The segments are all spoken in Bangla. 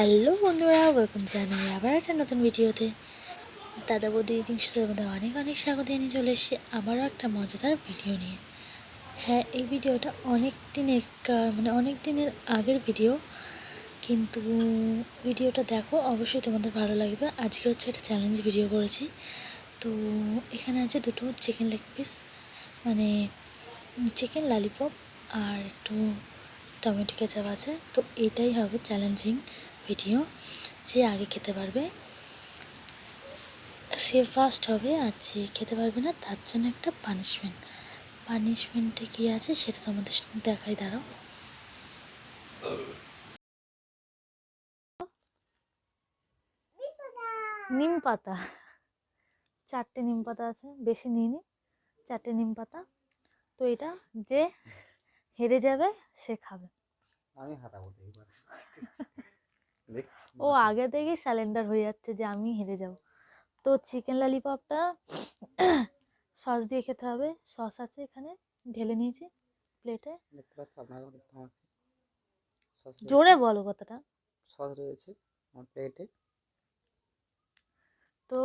হ্যালো বন্ধুরা ওয়েলকাম জানাই আবার একটা নতুন ভিডিওতে। দাদা বৌদি সাথে আমাদের অনেক অনেক স্বাগত জানিয়ে চলে এসেছি আবারও একটা মজাদার ভিডিও নিয়ে। হ্যাঁ এই ভিডিওটা অনেক দিনের মানে অনেক দিনের আগের ভিডিও, কিন্তু ভিডিওটা দেখো, অবশ্যই তোমাদের ভালো লাগবে। আজকে হচ্ছে একটা চ্যালেঞ্জ ভিডিও করেছি। তো এখানে আছে দুটো চিকেন লেগ পিস মানে চিকেন লালিপপ আর একটু টমেটো কেচাপ আছে। তো এটাই হবে চ্যালেঞ্জিং ভিডিও যে আগে খেতে পারবে। সে ফার্স্ট হবে আর যে খেতে পারবে না তার জন্য একটা পানিশমেন্ট পানিশমেন্টে কী আছে সেটা তোমাদের সাথে দেখাই দাঁড়াও। নিম পাতা। চারটে নিম পাতা আছে বেশি নিইনি। চারটে নিম পাতা। তো এটা যে হেরে যাবে সে খাবে। আমি হাতাবো তো এইবার দেখছি ও আগে থেকেই স্যালেন্ডার হয়ে যাচ্ছে যে আমি হেরে যাব। তো চিকেন ললিপপটা সস দিয়ে খেতে হবে। সস আছে এখানে ঢেলে নিয়েছি প্লেটে জোরে বলো কথাটা। সস রয়েছে আমার প্লেটে তো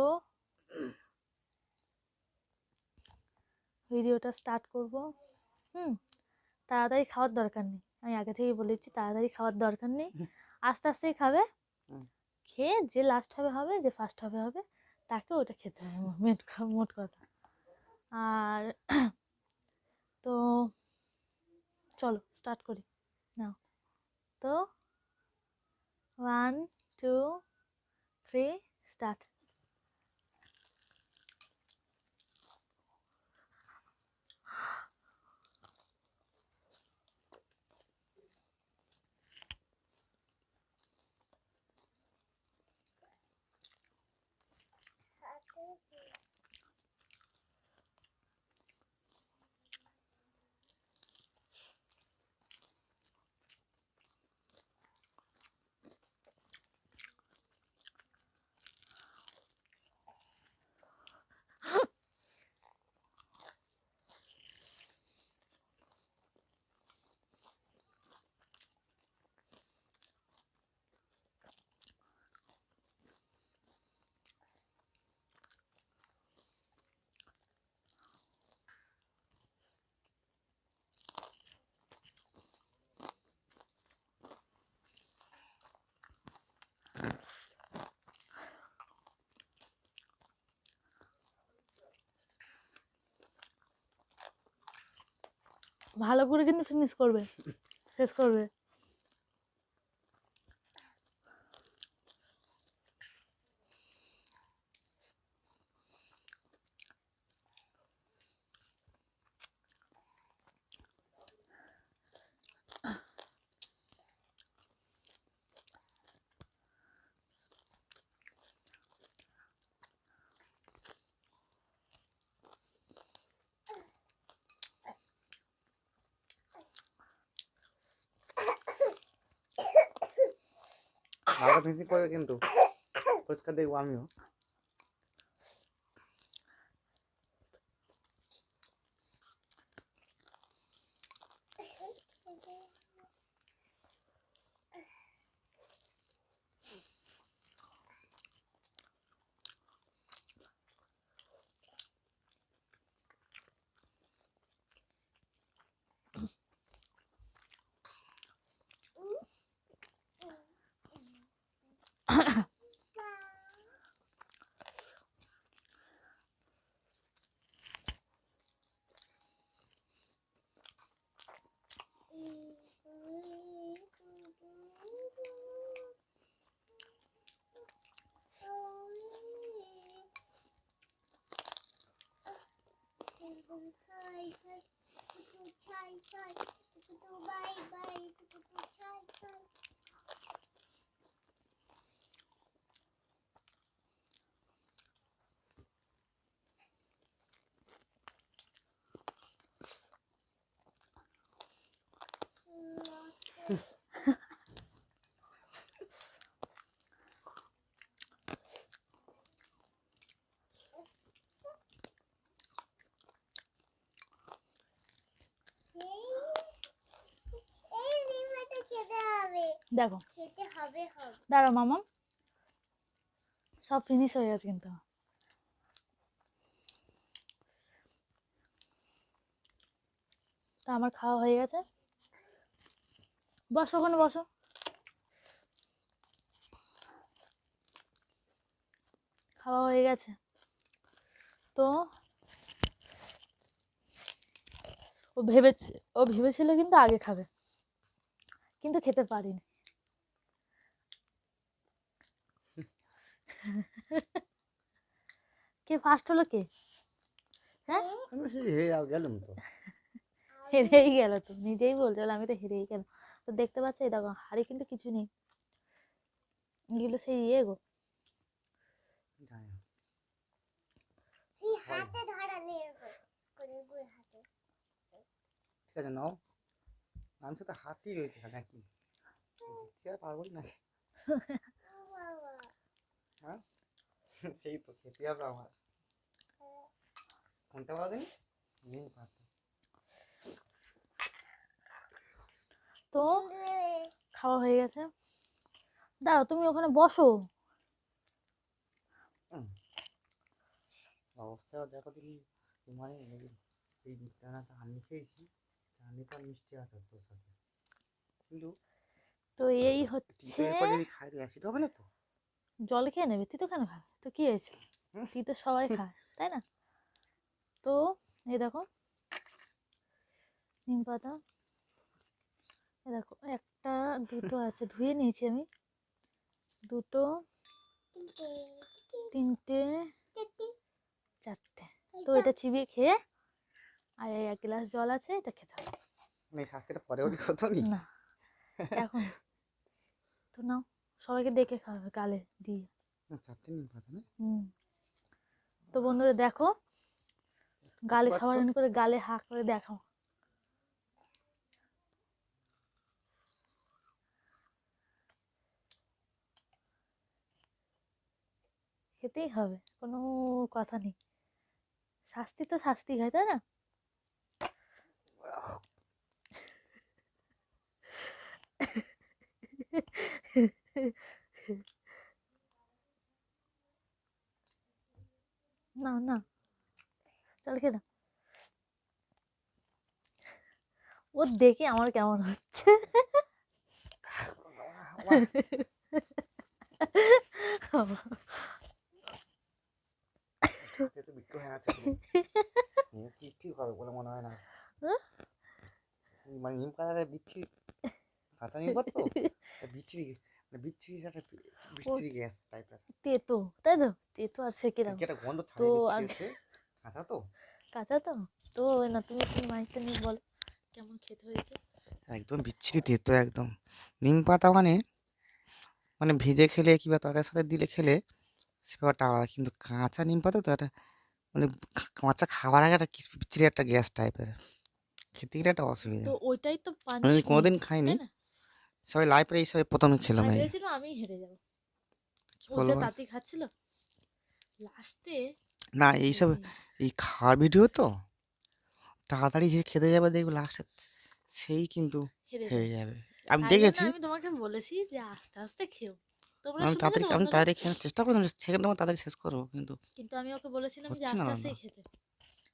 ভিডিওটা স্টার্ট করব। হুম তাড়াতাড়ি খাওয়ার দরকার নেই। আমি আগে থেকেই বলেছি তাড়াতাড়ি খাওয়ার দরকার নেই। আস্তে আস্তেই খাবে। খেয়ে যে লাস্ট হবে হবে যে ফার্স্ট হবে হবে তাকে ওটা খেতে হবে। মোট মেট মোট কথা। আর তো চলো স্টার্ট করি। নাও। তো ওয়ান টু থ্রি স্টার্ট ভালো করে কিন্তু ফিনিশ করবে শেষ করবে। ভালো ফিনিশিং করবে কিন্তু। পরিষ্কার দেখব আমিও দেখো। দাঁড়াও মামা। সব ফিনিশ হয়ে গেছে কিন্তু। তা আমার খাওয়া হয়ে গেছে। বসো ওখানে বসো। খাওয়া হয়ে গেছে। তো ও ভেবেছে ও ভেবেছিল কিন্তু আগে খাবে। কিন্তু খেতে পারিনি। কে ফার্স্ট হলো কে? হ্যাঁ? আমি হেরে গেলাম তো। হেরেই গেল তো নিজেই বলছে বলে আমি তো হেরেই গেলাম। তো দেখতে পাচ্ছ এই দেখো হাড়ি কিন্তু কিছু নেই। এগুলো সেই ইয়ে গো। হাতে ধরালে এরকম করে করে হাতে। ঠিক আছে নাও। আমি তো হাতই রয়েছে নাকি? পারব না হ্যাঁ সেই তো খেতে হবে আমার পাতা তো খাওয়া হয়ে গেছে দাঁড়াও তুমি ওখানে বসো অবস্থা দেখো তুমি মানে এই- মিষ্টানাটা আমি খেয়েছি চাটনিটা মিষ্টি আছে তোর সাথে কিন্তু তো এই হচ্ছে খাই অ্যাসিড হবে না তো জল খেয়ে নেবে? তুই তো কেন খাবে তো কি হয়েছে। তুই তো সবাই খায় তাই না? তো এই দেখো নিম পাতা এই দেখো একটা দুটো আছে ধুয়ে নিয়েছি আমি। দুটো তিনটে চারটে। তো এটা চিবিয়ে খেয়ে আর এই এক গ্লাস জল আছে এটা খেতে হবে। মানে এই শাস্তিটা না এখন। তো নাও। সবাইকে দেখে খাওয়াবে গালে দিয়ে। চারটে নিম পাতা না হুম। তো বন্ধুরা দেখো গালে সবার করে গালে হা করে দেখো খেতেই হবে কোনো কথা নেই। শাস্তি তো শাস্তি হয় তাই না? না না। চল খেয়ে নাও। ও দেখে আমার কেমন হচ্ছে। ঠিক হবে বলে মনে হয় না। হ্যাঁ? মানে নিম পাতাটা বিচ্ছিরি। কাঁচা নিম পাতা এটা বিচ্ছিরি মানে একটা বিচ্ছিরি গ্যাস টাইপের তেতো তাই তো? তেতো আর সে কিরম? একটা গন্ধ ছাড়ে কাঁচা তো? কাঁচা তো? তো না তুমি তুমি মাইকটা নিয়ে বলো কেমন খেতে হয়েছে? একদম বিচ্ছিরি তেতো একদম। নিম পাতা মানে মানে ভেজে খেলে কিংবা তরকারির সাথে দিলে খেলে সে ব্যাপারটা আলাদা কিন্তু কাঁচা নিম পাতা তো একটা মানে কাঁচা খাওয়ার আগে একটা বিচ্ছিরি একটা গ্যাস টাইপের খেতে গেলে একটা অসুবিধা। তো ওইটাই তো কোনোদিন খাইনি। সবাই লাইফে এই সবাই প্রথমে খেলাম আমি এই ভেবেছিলাম আমি হেরে যাব। ও যে খাচ্ছিল। লাস্টে না এইসব এই খাওয়ার ভিডিও তো? তাড়াতাড়ি যে খেতে যাবে দেখবে লাস্টে সেই কিন্তু হেরে যাবে। আমি দেখেছি। আমি তোমাকে বলেছি যে আস্তে আস্তে খেও। তোমরা আমি তাড়াতাড়ি আমি তাড়াতাড়ি খেয়ে চেষ্টা করছিলাম সেকেন্ড টাইম তাড়াতাড়ি শেষ করব কিন্তু। কিন্তু আমি ওকে বলেছিলাম যে আস্তে আস্তে খেতে।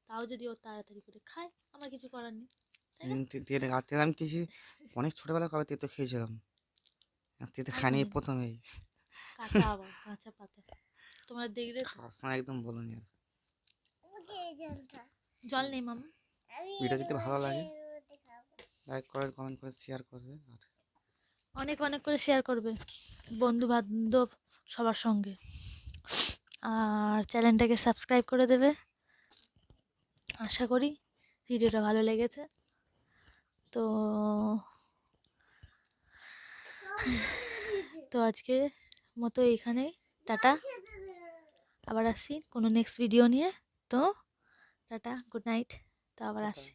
তাও যদি ও তাড়াতাড়ি করে খায় আমার কিছু করার নেই। তেলে আমি তেছি অনেক ছোটবেলা কবে তেতো খেয়েছিলাম? তেতে খানি প্রথমেই। কাঁচা কাঁচা পাতা। তোমরা দেখলে? একদম এই জলটা জল নেই মামা। ভিডিও যদি ভালো লাগে। লাইক করে কমেন্ট করে শেয়ার করবে আর। অনেক অনেক করে শেয়ার করবে বন্ধু বান্ধব সবার সঙ্গে। আর চ্যানেলটাকে সাবস্ক্রাইব করে দেবে। আশা করি ভিডিওটা ভালো লেগেছে। তো তো আজকে মতো এইখানেই টাটা। আবার আসছি কোনো নেক্সট ভিডিও নিয়ে। তো টাটা গুড নাইট তো আবার আসছি।